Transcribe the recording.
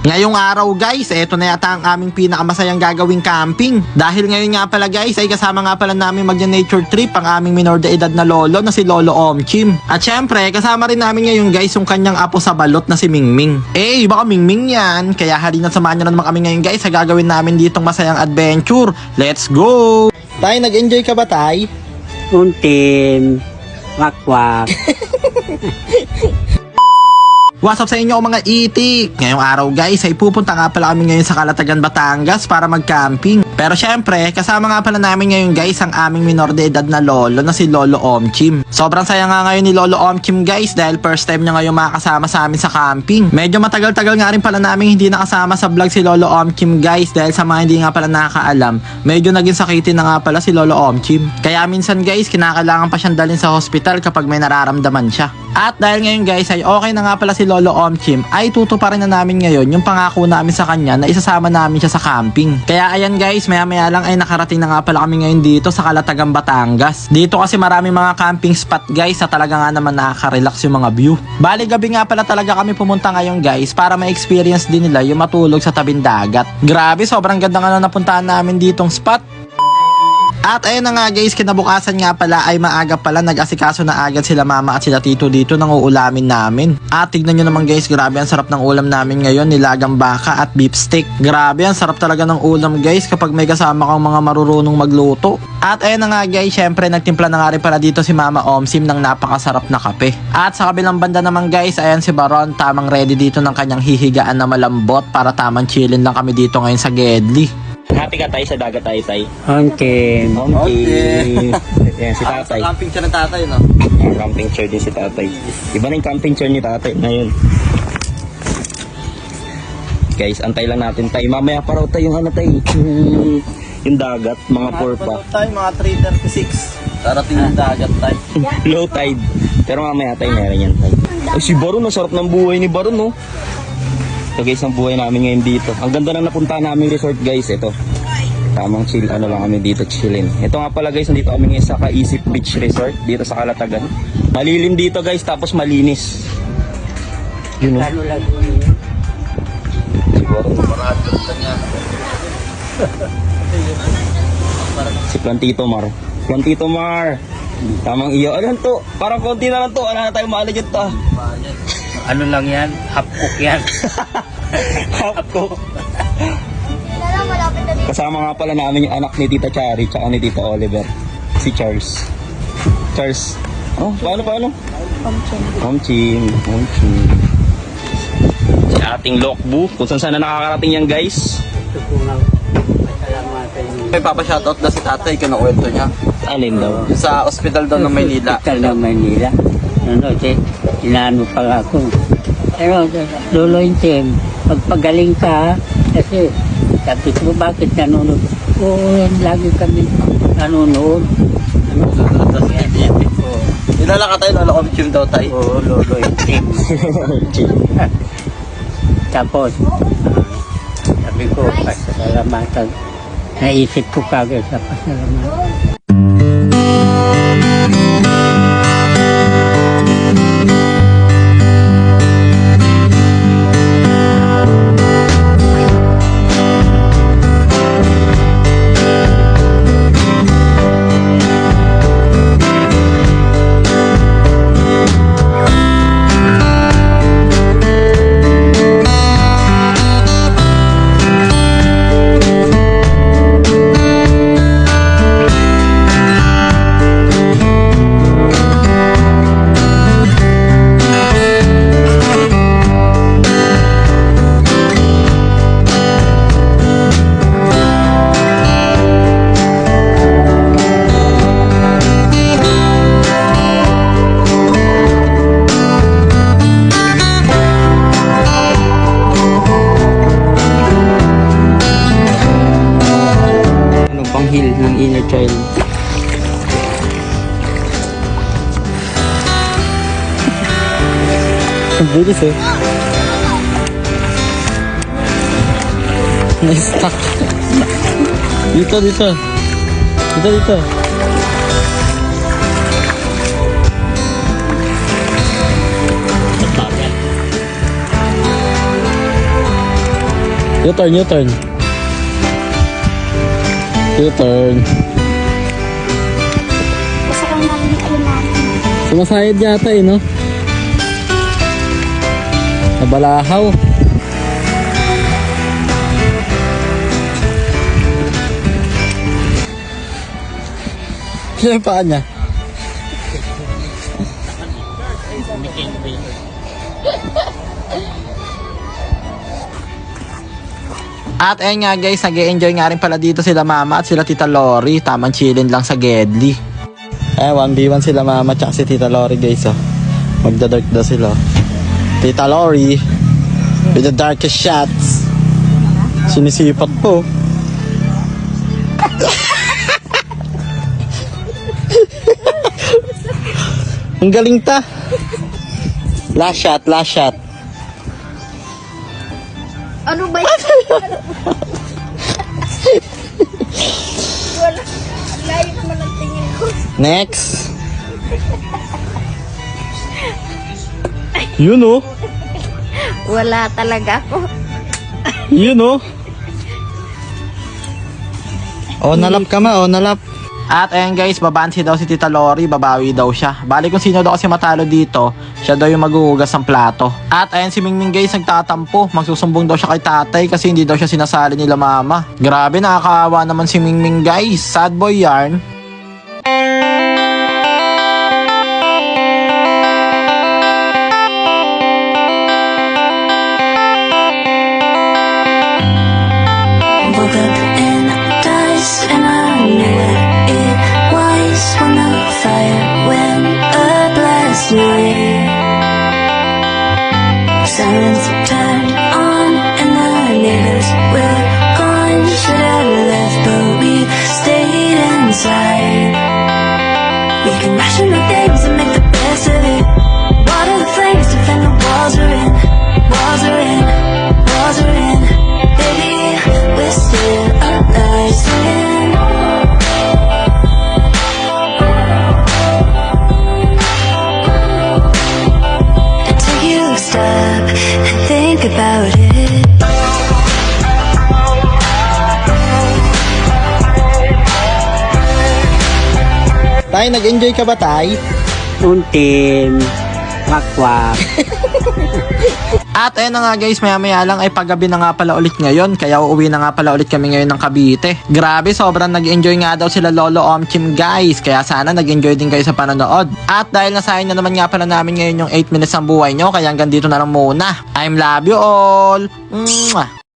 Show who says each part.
Speaker 1: Ngayong araw guys, eto na yata ang aming pinakamasayang gagawing camping. Dahil ngayon nga pala guys, ay kasama nga pala namin mag-nature trip ang aming minor de edad na lolo na si Lolo Omchim. At syempre, kasama rin namin ngayon guys yung kanyang apo sa balot na si Mingming. Eh, baka Mingming yan. Kaya halina samahan nyo na naman kami ngayon guys sa gagawin namin ditong masayang adventure. Let's go! Tay, nag-enjoy ka ba tay?
Speaker 2: Untin, wakwak,
Speaker 1: What's up sa inyo mga itik? Ngayong araw guys ay pupunta nga pala kami ngayon sa Kalatagan, Batangas para mag-camping. Pero syempre, kasama nga pala namin ngayon guys ang aming minor de edad na lolo na si Lolo Omchim. Sobrang saya nga ngayon ni Lolo Omchim guys dahil first time niya ngayon makakasama sa amin sa camping. Medyo matagal-tagal nga rin pala namin hindi nakasama sa vlog si Lolo Omchim guys dahil sa mga hindi nga pala nakakaalam, medyo naging sakitin na nga pala si Lolo Omchim. Kaya minsan guys, kinakailangan pa siyang dalhin sa hospital kapag may nararamdaman siya. At dahil ngayon guys ay okay na nga pala si Lolo Omchim ay tutuparin na namin ngayon yung pangako namin sa kanya na isasama namin siya sa camping. Kaya ayan guys, maya maya lang ay nakarating na nga pala kami ngayon dito sa Calatagan, Batangas. Dito kasi maraming mga camping spot guys na talaga nga naman nakaka-relax yung mga view. Bali gabi nga pala talaga kami pumunta ngayon guys para ma-experience din nila yung matulog sa tabing dagat. Grabe, sobrang ganda nga na napuntahan namin ditong spot. At ayun na nga guys, kinabukasan nga pala ay maaga pala nag-asikaso na agad sila mama at sila tito dito nang uulamin namin. At tignan nyo naman guys, grabe ang sarap ng ulam namin ngayon, nilagang baka at beef steak. Grabe, ang sarap talaga ng ulam guys kapag may kasama kang mga marurunong magluto. At ayun na nga guys, syempre nagtimpla na nga rin pala dito si Mama Omsim ng napakasarap na kape. At sa kabilang banda naman guys, ayan si Baron, tamang ready dito ng kanyang hihigaan na malambot para tamang chillin lang kami dito ngayon sa Gedli. Happy ka tayo sa dagat tayo tayo.
Speaker 2: untin,
Speaker 1: Okay.
Speaker 3: Yan, si tatay.
Speaker 1: camping siya ng tatay, no?
Speaker 3: Ang camping chair din si tatay. Iba na yung camping chair ni tatay ngayon. Guys, antay lang natin tayo. Mamaya pa raw tayo yung ano tayo. Yung, yung dagat, mga porpa.
Speaker 1: tayo, mga 3.36. Darating yung dagat tayo.
Speaker 3: Low tide. Pero mamaya tayo meron yan tayo. Ay, si Baron, ang sarap ng buhay ni Baron, no? Ito guys, ang buhay namin ngayon dito. Ang ganda na napunta namin resort guys, ito. Tamang chill, ano lang kami dito, chillin. Ito nga pala guys, nandito kami ngayon sa Kaisip Beach Resort, dito sa Kalatagan. Malilim dito guys, tapos malinis. Yun o.
Speaker 2: ano lang
Speaker 3: Siguro. Si Plantito Mar. Plantito Mar. Tamang iyo. Ano to? Parang konti na lang to. Wala na tayong maaligid to.
Speaker 2: Ano lang yan? Half cook yan.
Speaker 3: Hapko. Kasama nga pala namin yung anak ni Tita Chari tsaka ni Tita Oliver. Si Charles. Charles. Oh, paano, paano? Omchim. Omchim. Si ating Lokbu. Kung saan saan na nakakarating yan guys.
Speaker 2: Ito po niyo.
Speaker 1: May papashoutout na si tatay, kinukwento niya.
Speaker 3: Alin daw?
Speaker 1: Sa ospital daw ng Maynila.
Speaker 2: Hospital ng Manila. Ano, te, inaano pa ako. Pero, Lolo Intim, magpagaling ka, kasi sabi ko, bakit nanonood? Oo, yan, lagi kami nanonood. Oo,
Speaker 1: Nilala ka tayo, lolo ko daw tayo.
Speaker 2: oo, Lolo.
Speaker 3: Omchim.
Speaker 2: Tapos, sabi ko, pasalamatan. Naisip ko kagad sa pasalamatan.
Speaker 3: Bilis eh. Na-stuck. Dito, dito. Dito, dito.
Speaker 1: U-turn, U-turn. U-turn. Sumasayad yata eh, no? Nabalahaw. Kaya yung paa niya? At ayun nga guys, nag enjoy nga rin pala dito sila mama at sila tita Lori. Tamang chillin lang sa Gedli. Eh, 1v1 sila mama tsaka si tita Lori guys oh. Magda-dark daw sila. Tita Lori with the darkest shots. Sinisipat po. Ang galing ta. Last shot, last shot.
Speaker 4: Ano ba yun? Wala. Layo naman ang tingin ko.
Speaker 1: Next. Yun oh.
Speaker 4: Wala talaga ako.
Speaker 1: Yun oh. Oh, nalap ka ma, oh, nalap. At ayan guys, babansi daw si Tita Lori, babawi daw siya. Bali kung sino daw kasi matalo dito, siya daw yung maghuhugas ng plato. At ayan si Mingming guys, nagtatampo. Magsusumbong daw siya kay tatay kasi hindi daw siya sinasali nila mama. Grabe, nakakaawa naman si Mingming guys. Sad boy yarn.
Speaker 5: Shoot things
Speaker 1: Tay, nag-enjoy ka ba, Tay?
Speaker 2: Untin. Wakwak.
Speaker 1: At ayun na nga guys, maya maya lang ay paggabi na nga pala ulit ngayon. Kaya uuwi na nga pala ulit kami ngayon ng Cavite. Grabe, sobrang nag-enjoy nga daw sila Lolo Omchim guys. Kaya sana nag-enjoy din kayo sa panonood. At dahil nasayang na naman nga pala namin ngayon yung 8 minutes ng buhay nyo, kaya hanggang dito na lang muna. I'm love you all. Mwah!